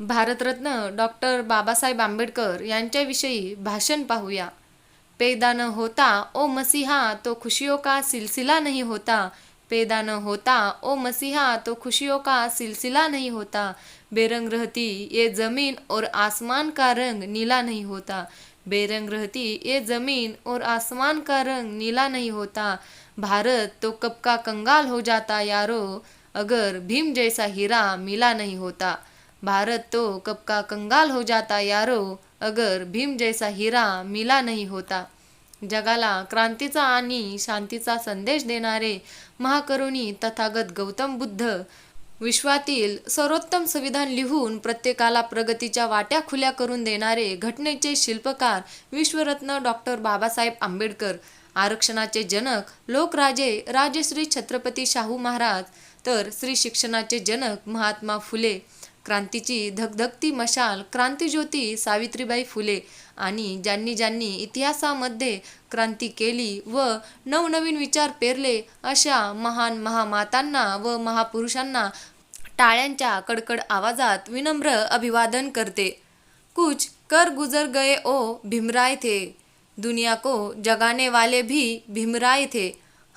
Bharat Ratna doctor Babasaheb Ambedkar यांच्याविषयी भाषण पाहूया. पैदा न होता ओ मसीहा तो खुशियों का सिलसिला नहीं होता. पैदा न होता ओ मसीहा तो खुशियों का सिलसिला नहीं होता. बेरंग रहती ये ज़मीन और आसमान का रंग नीला नहीं होता. बेरंग रहती ये ज़मीन और आसमान का रंग नीला नहीं होता. भारत तो कब का कंगाल हो जाता यारो अगर भीम जैसा हीरा मिला नहीं होता. भारत तो कब का कंगाल हो जाता यारो अगर भीम जैसा हिरा मिला नहीं होता। जगाला क्रांतीचा आणि शांतीचा संदेश देणारे महाकरुणी तथागत गौतम बुद्ध विश्वातील सर्वोत्तम संविधान लिहून प्रत्येकाला प्रगतीच्या वाट्या खुल्या करून देणारे घटनेचे शिल्पकार विश्वरत्न डॉक्टर बाबासाहेब आंबेडकर आरक्षणाचे जनक लोकराजे राजश्री छत्रपती शाहू महाराज तर श्री शिक्षणाचे जनक महात्मा फुले क्रांतीची धगधगती मशाल क्रांतिज्योती सावित्रीबाई फुले आणि ज्यांनी ज्यांनी इतिहासामध्ये क्रांती केली व नवनवीन विचार पेरले अशा महान महामातांना व महापुरुषांना टाळ्यांच्या कडकड आवाजात विनम्र अभिवादन करते. कुछ कर गुजर गए ओ भीमराय थे. दुनिया को जगाने वाले भी भीमराय थे.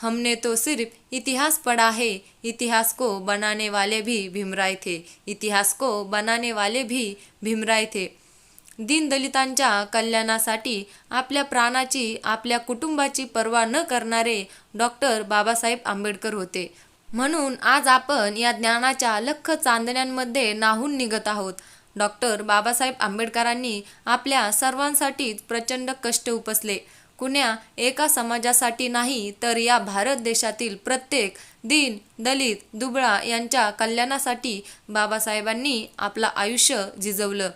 हमने तो सिर्फ इतिहास पढ़ा है। इतिहास को बनाने वाले भी भीमराय थे। इतिहास को बनाने वाले भी भीमराय थे। दीनदलितांच्या कल्याणासाठी आपल्या प्राणाची आपल्या कुटुंबाची पर्वा न करणारे डॉक्टर बाबासाहेब आंबेडकर होते. म्हणून आज आपण या ज्ञानाच्या लख चांदण्यांमध्ये नाहून निघत आहोत. डॉक्टर बाबासाहेब आंबेडकरांनी आपल्या सर्वांसाठीच प्रचंड कष्ट उपसले. कुण्या एका समाजासाठी नाही तर या भारत देशातील प्रत्येक दीन दलित दुबळा यांच्या कल्याणासाठी बाबासाहेबांनी आपलं आयुष्य झिजवलं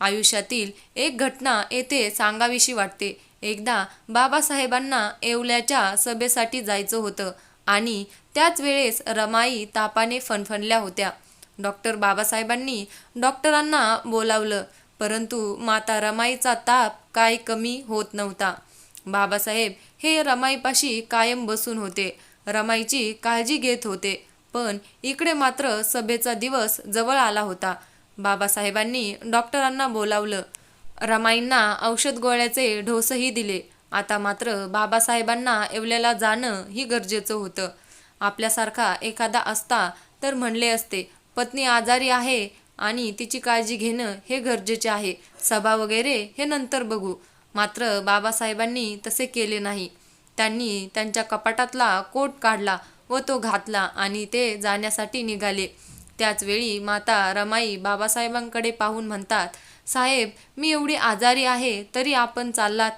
आयुष्यातील एक घटना येथे सांगावीशी वाटते. एकदा बाबासाहेबांना येवल्याच्या सभेसाठी जायचं होतं आणि त्याच वेळेस रमाई तापाने फणफणल्या होत्या. डॉक्टर बाबासाहेबांनी डॉक्टरांना बोलावलं परंतु माता रमाईचा ताप काय कमी होत नव्हता. बाबासाहेब हे रमाईपाशी कायम बसून होते. रमाईची काळजी घेत होते पण इकडे मात्र सभेचा दिवस जवळ आला होता. बाबासाहेबांनी डॉक्टरांना बोलावलं. रमाईंना औषध गोळ्याचे ढोसही दिले. आता मात्र बाबासाहेबांना एवल्याला जाणं ही गरजेचं होतं. आपल्यासारखा एखादा असता तर म्हणले असते पत्नी आजारी आहे आणि तिची काळजी घेणं हे गरजेचे आहे. सभा वगैरे हे नंतर बघू. मात्र बाबासाहेबांनी तसे केले नाही. त्यांनी त्यांच्या कपाटातला कोट काढला व तो घातला आणि ते जाण्यासाठी निघाले. त्याचवेळी माता रमाई बाबासाहेबांकडे पाहून म्हणतात साहेब मी एवढी आजारी आहे तरी आपण चाललात.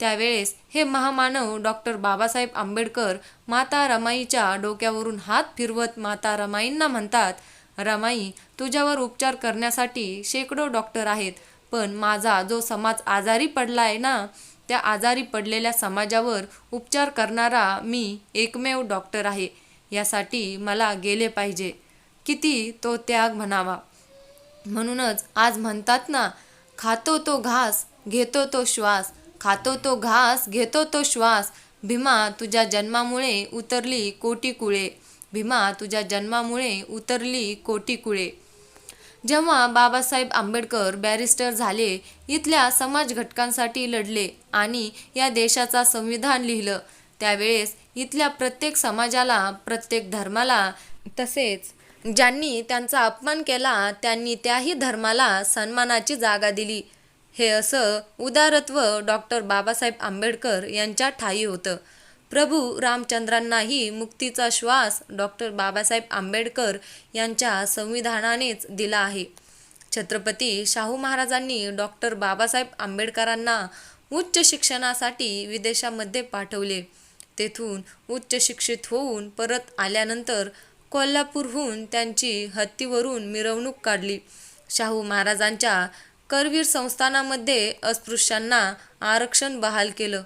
त्यावेळेस हे महामानव डॉक्टर बाबासाहेब आंबेडकर माता रमाईच्या डोक्यावरून हात फिरवत माता रमाईंना म्हणतात रमाई तुझ्यावर उपचार करण्यासाठी शेकडो डॉक्टर आहेत. पण माझा जो समाज आजारी पडला आहे ना त्या आजारी पडलेल्या समाजावर उपचार करणारा मी एकमेव डॉक्टर आहे यासाठी मला गेले पाहिजे. किती तो त्याग म्हणावा. म्हणूनच आज म्हणतात ना खातो तो घास घेतो तो श्वास खातो तो घास घेतो तो श्वास भीमा तुझ्या जन्मामुळे उतरली कोटी कुळे भीमा तुझ्या जन्मामुळे उतरली कोटी कुळे. जेव्हा बाबासाहेब आंबेडकर बॅरिस्टर झाले इथल्या समाज घटकांसाठी लढले आणि या देशाचा संविधान लिहिलं त्यावेळेस इथल्या प्रत्येक समाजाला प्रत्येक धर्माला तसेच ज्यांनी त्यांचा अपमान केला त्यांनी त्याही धर्माला सन्मानाची जागा दिली. हे असं उदारत्व डॉक्टर बाबासाहेब आंबेडकर यांच्या ठाई होतं. प्रभू रामचंद्रांनाही मुक्तीचा श्वास डॉक्टर बाबासाहेब आंबेडकर यांच्या संविधानानेच दिला आहे. छत्रपती शाहू महाराजांनी डॉक्टर बाबासाहेब आंबेडकरांना उच्च शिक्षणासाठी विदेशामध्ये पाठवले. तेथून उच्च शिक्षित होऊन परत आल्यानंतर कोल्हापूरहून त्यांची हत्तीवरून मिरवणूक काढली. शाहू महाराजांच्या करवीर संस्थानामध्ये अस्पृश्यांना आरक्षण बहाल केलं.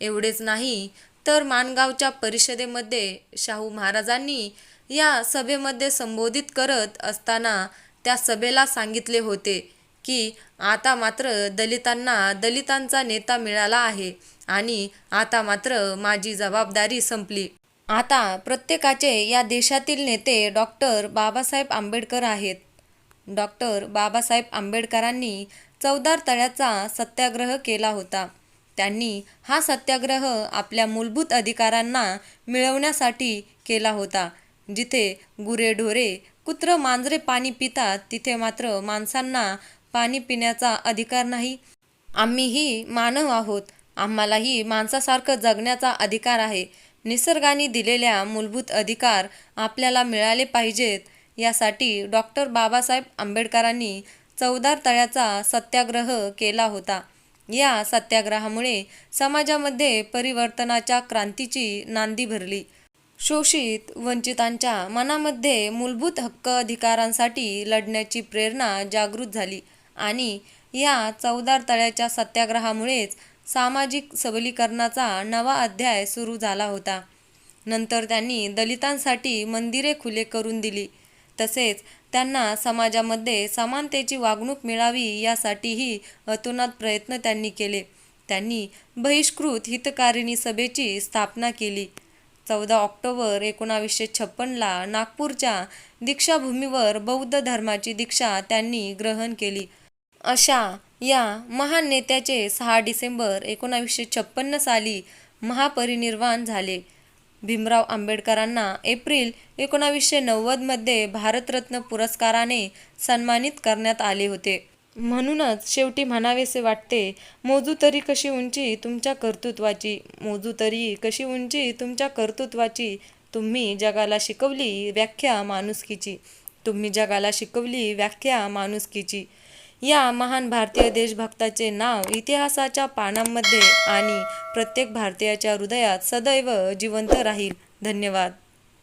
एवढेच नाही तर माणगावच्या परिषदेमध्ये शाहू महाराजांनी या सभेमध्ये संबोधित करत असताना त्या सभेला सांगितले होते की आता मात्र दलितांना दलितांचा नेता मिळाला आहे आणि आता मात्र माझी जबाबदारी संपली. आता प्रत्येकाचे या देशातील नेते डॉक्टर बाबासाहेब आंबेडकर आहेत. डॉक्टर बाबासाहेब आंबेडकरांनी चवदार तळ्याचा सत्याग्रह केला होता. त्यांनी हा सत्याग्रह आपल्या मूलभूत अधिकारांना मिळवण्यासाठी केला होता. जिथे गुरेढोरे कुत्र मांजरे पाणी पितात तिथे मात्र माणसांना पाणी पिण्याचा अधिकार नाही. आम्हीही मानव आहोत. आम्हालाही माणसासारखं जगण्याचा अधिकार आहे. निसर्गाने दिलेल्या मूलभूत अधिकार आपल्याला मिळाले पाहिजेत यासाठी डॉक्टर बाबासाहेब आंबेडकरांनी चवदार तळ्याचा सत्याग्रह केला होता. या सत्याग्रहामुळे समाजामध्ये परिवर्तनाच्या क्रांतीची नांदी भरली. शोषित वंचितांच्या मनामध्ये मूलभूत हक्क अधिकारांसाठी लढण्याची प्रेरणा जागृत झाली आणि या चवदार तळ्याच्या सत्याग्रहामुळेच सामाजिक सबलीकरणाचा नवा अध्याय सुरू झाला होता. नंतर त्यांनी दलितांसाठी मंदिरे खुले करून दिली. तसेच त्यांना समाजामध्ये समानतेची वागणूक मिळावी यासाठीही अतोनात प्रयत्न त्यांनी केले. त्यांनी बहिष्कृत हितकारिणी सभेची स्थापना केली. चौदा ऑक्टोबर एकोणावीसशे छप्पनला नागपूरच्या दीक्षाभूमीवर बौद्ध धर्माची दीक्षा त्यांनी ग्रहण केली. अशा या महान नेत्याचे सहा डिसेंबर एकोणावीसशे छप्पन्न साली महापरिनिर्वाण झाले. भीमराव आंबेडकरांना एप्रिल एकोणावीसशे नव्वदमध्ये भारतरत्न पुरस्काराने सन्मानित करण्यात आले होते. म्हणूनच शेवटी म्हणावेसे वाटते मोजू तरी कशी उंची तुमच्या कर्तृत्वाची? मोजू तरी कशी उंची तुमच्या कर्तृत्वाची? तुम्ही जगाला शिकवली व्याख्या माणुसकीची. तुम्ही जगाला शिकवली व्याख्या माणुसकीची. या महान भारतीय देशभक्ताचे नाव इतिहासाच्या पानांमध्ये आणि प्रत्येक भारतीयाच्या हृदयात सदैव जिवंत राहील. धन्यवाद.